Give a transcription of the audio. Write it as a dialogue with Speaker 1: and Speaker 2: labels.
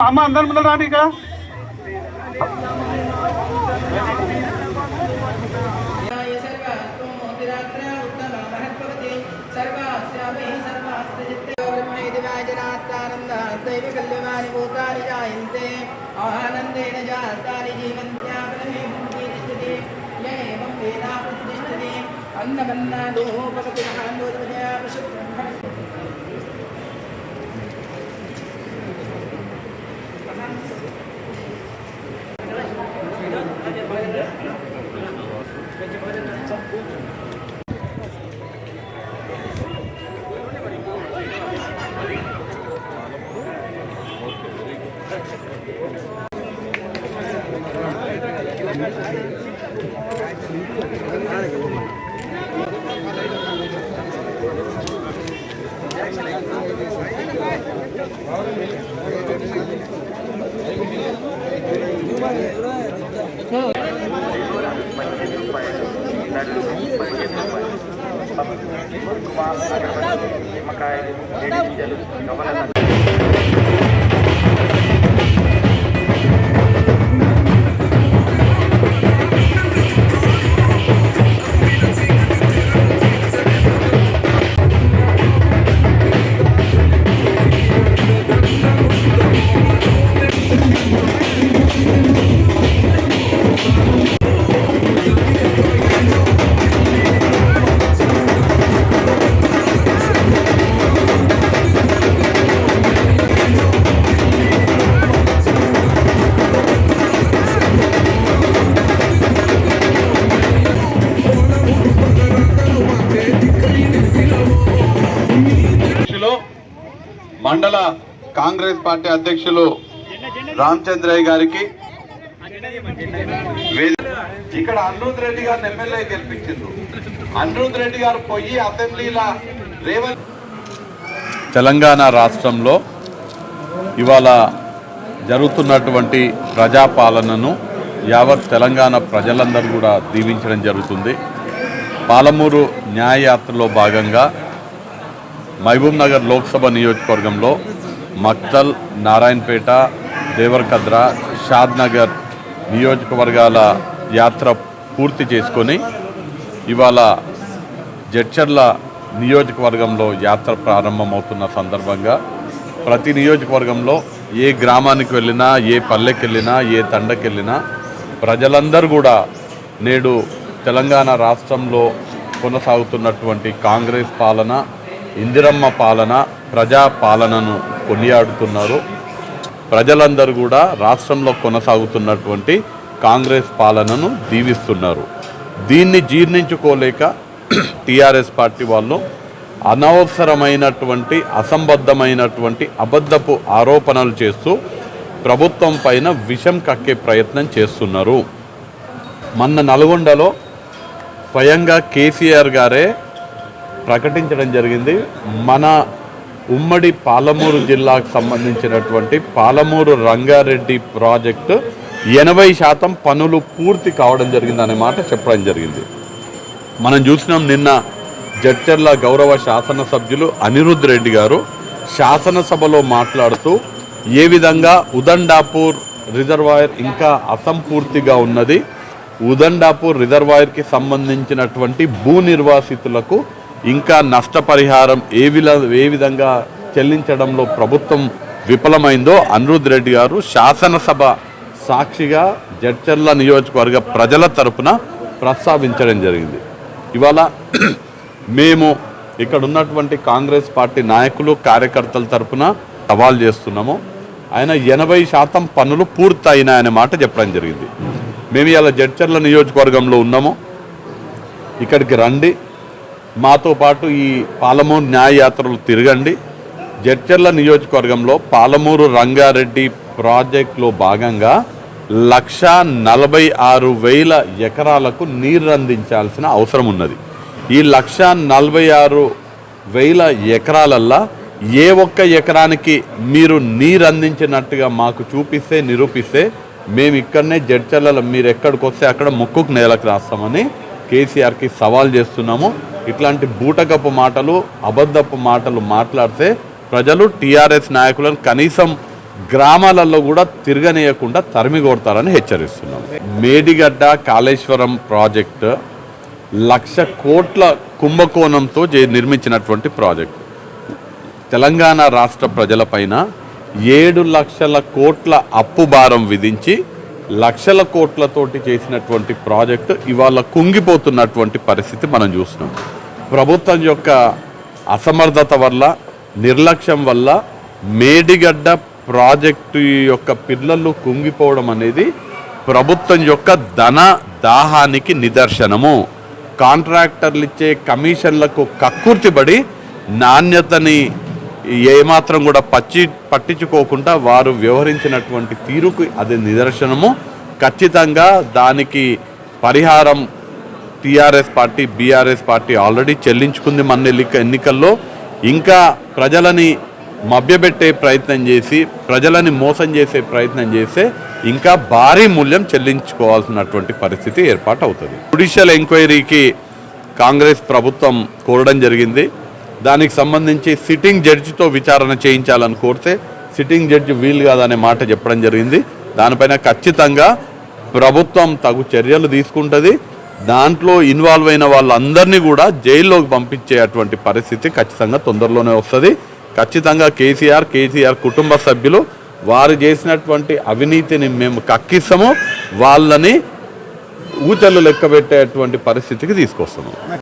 Speaker 1: అమ్మ అందరి ముందర
Speaker 2: రానిక ఆనందేన జాతాని జీవంత్యాపరమే భూమిష్ఠతే య ఏవం వేదా ప్రతిష్ఠతే అన్నమన్నాదోపగతిరహాందోదవజయ ప్రశుద్ధం Maka ini
Speaker 1: jadi మండల కాంగ్రెస్ పార్టీ అధ్యక్షులు రామచంద్రయ్య గారికి ఇక్కడ అనిరుద్ రెడ్డి గారిని ఎమ్మెల్యే గెలిపించిండ్రు. అనిరుద్ రెడ్డి గారు పోయి అసెంబ్లీల రేవంత్
Speaker 3: తెలంగాణ రాష్ట్రంలో ఇవాళ జరుగుతున్నటువంటి ప్రజాపాలనను యావత్ తెలంగాణ ప్రజలందరూ కూడా దీవించడం జరుగుతుంది. పాలమూరు న్యాయయాత్రలో భాగంగా మహబూబ్ నగర్ లోక్సభ నియోజకవర్గంలో మక్తల్ నారాయణపేట దేవరకద్ర షాద్నగర్ నియోజకవర్గాల యాత్ర పూర్తి చేసుకొని ఇవాళ జడ్చర్ల నియోజకవర్గంలో యాత్ర ప్రారంభమవుతున్న సందర్భంగా ప్రతి నియోజకవర్గంలో ఏ గ్రామానికి వెళ్ళినా ఏ పల్లెకి వెళ్ళినా ఏ తండకి వెళ్ళినా ప్రజలందరూ కూడా నేడు తెలంగాణ రాష్ట్రంలో కొనసాగుతున్నటువంటి కాంగ్రెస్ పాలన ఇందిరమ్మ పాలన ప్రజా పాలనను కొనియాడుతున్నారు. ప్రజలందరూ కూడా రాష్ట్రంలో కొనసాగుతున్నటువంటి కాంగ్రెస్ పాలనను దీవిస్తున్నారు. దీన్ని జీర్ణించుకోలేక టీఆర్ఎస్ పార్టీ వాళ్ళు అనవసరమైనటువంటి అసంబద్ధమైనటువంటి అబద్ధపు ఆరోపణలు చేస్తూ ప్రభుత్వం పైన విషం కక్కే ప్రయత్నం చేస్తున్నారు. మొన్న నల్గొండలో స్వయంగా కేసీఆర్ గారే ప్రకటించడం జరిగింది. మన ఉమ్మడి పాలమూరు జిల్లాకు సంబంధించినటువంటి పాలమూరు రంగారెడ్డి ప్రాజెక్టు ఎనభై శాతం పనులు పూర్తి కావడం జరిగింది అనే మాట చెప్పడం జరిగింది. మనం చూసినాం నిన్న జడ్చర్ల గౌరవ శాసనసభ్యులు అనిరుద్ రెడ్డి గారు శాసనసభలో మాట్లాడుతూ ఏ విధంగా ఉదండాపూర్ రిజర్వాయర్ ఇంకా అసంపూర్తిగా ఉన్నది? ఉదండాపూర్ రిజర్వాయర్కి సంబంధించినటువంటి భూ నిర్వాసితులకు ఇంకా నష్టపరిహారం ఏ విల ఏ విధంగా చెల్లించడంలో ప్రభుత్వం విఫలమైందో అనిరుద్ రెడ్డి గారు శాసనసభ సాక్షిగా జడ్చర్ల నియోజకవర్గ ప్రజల తరపున ప్రస్తావించడం జరిగింది. ఇవాళ మేము ఇక్కడ ఉన్నటువంటి కాంగ్రెస్ పార్టీ నాయకులు కార్యకర్తల తరపున సవాల్ చేస్తున్నాము. ఆయన ఎనభై శాతం పనులు పూర్తయినాయనే మాట చెప్పడం జరిగింది. మేము ఇలా జడ్చర్ల నియోజకవర్గంలో ఉన్నాము. ఇక్కడికి రండి. మాతో పాటు ఈ పాలమూరు న్యాయయాత్రలు తిరగండి. జడ్చర్ల నియోజకవర్గంలో పాలమూరు రంగారెడ్డి ప్రాజెక్టులో భాగంగా లక్ష నలభై ఆరు వేల ఎకరాలకు నీరు అందించాల్సిన అవసరం ఉన్నది. ఈ లక్ష నలభై ఆరు వేల ఎకరాలల్లా ఏ ఒక్క ఎకరానికి మీరు నీరు అందించినట్టుగా మాకు చూపిస్తే నిరూపిస్తే మేము ఇక్కడనే జడ్చర్లలో మీరు ఎక్కడికి వస్తే అక్కడ ముక్కుకు నేలకు రాస్తామని కేసీఆర్కి సవాల్ చేస్తున్నాము. ఇట్లాంటి బూటకపు మాటలు అబద్ధపు మాటలు మాట్లాడితే ప్రజలు టీఆర్ఎస్ నాయకులను కనీసం గ్రామాలలో కూడా తిరగనీయకుండా తరిమి కొడతారని హెచ్చరిస్తున్నాం. మేడిగడ్డ కాళేశ్వరం ప్రాజెక్టు లక్ష కోట్ల కుంభకోణంతో నిర్మించినటువంటి ప్రాజెక్ట్. తెలంగాణ రాష్ట్ర ప్రజలపైన ఏడు లక్షల కోట్ల అప్పు భారం విధించి లక్షల కోట్లతోటి చేసినటువంటి ప్రాజెక్టు ఇవాళ కుంగిపోతున్నటువంటి పరిస్థితి మనం చూస్తున్నాం. ప్రభుత్వం యొక్క అసమర్థత వల్ల నిర్లక్ష్యం వల్ల మేడిగడ్డ ప్రాజెక్టు యొక్క పిల్లలు కుంగిపోవడం అనేది ప్రభుత్వం యొక్క ధన దాహానికి నిదర్శనము. కాంట్రాక్టర్లు ఇచ్చే కమిషన్లకు కక్కుర్తిబడి నాణ్యతని ఏమాత్రం కూడా పచ్చి పట్టించుకోకుండా వారు వ్యవహరించినటువంటి తీరుకు అది నిదర్శనము. ఖచ్చితంగా దానికి పరిహారం TRS party BRS party already చెల్లించుకుంది మన ఎన్నికల్లో. ఇంకా ప్రజలని మభ్యపెట్టే ప్రయత్నం చేసి ప్రజలని మోసం చేసే ప్రయత్నం చేస్తే ఇంకా భారీ మూల్యం చెల్లించుకోవాల్సినటువంటి పరిస్థితి ఏర్పాటు అవుతుంది జుడిషియల్ ఎంక్వైరీకి కాంగ్రెస్ ప్రభుత్వం కోరడం జరిగింది. దానికి సంబంధించి సిట్టింగ్ జడ్జితో విచారణ చేయించాలని కోరితే సిట్టింగ్ జడ్జి వీలు కాదనే మాట చెప్పడం జరిగింది. దానిపైన ఖచ్చితంగా ప్రభుత్వం తగు చర్యలు తీసుకుంటుంది. దాంట్లో ఇన్వాల్వ్ అయిన వాళ్ళందరినీ కూడా జైల్లోకి పంపించే అటువంటి పరిస్థితి ఖచ్చితంగా తొందరలోనే వస్తుంది. ఖచ్చితంగా కేసీఆర్ కేసీఆర్ కుటుంబ సభ్యులు వారు చేసినటువంటి అవినీతిని మేము కక్కిస్తాము. వాళ్ళని ఊచలు లెక్క పెట్టేటువంటి పరిస్థితికి తీసుకొస్తున్నాం.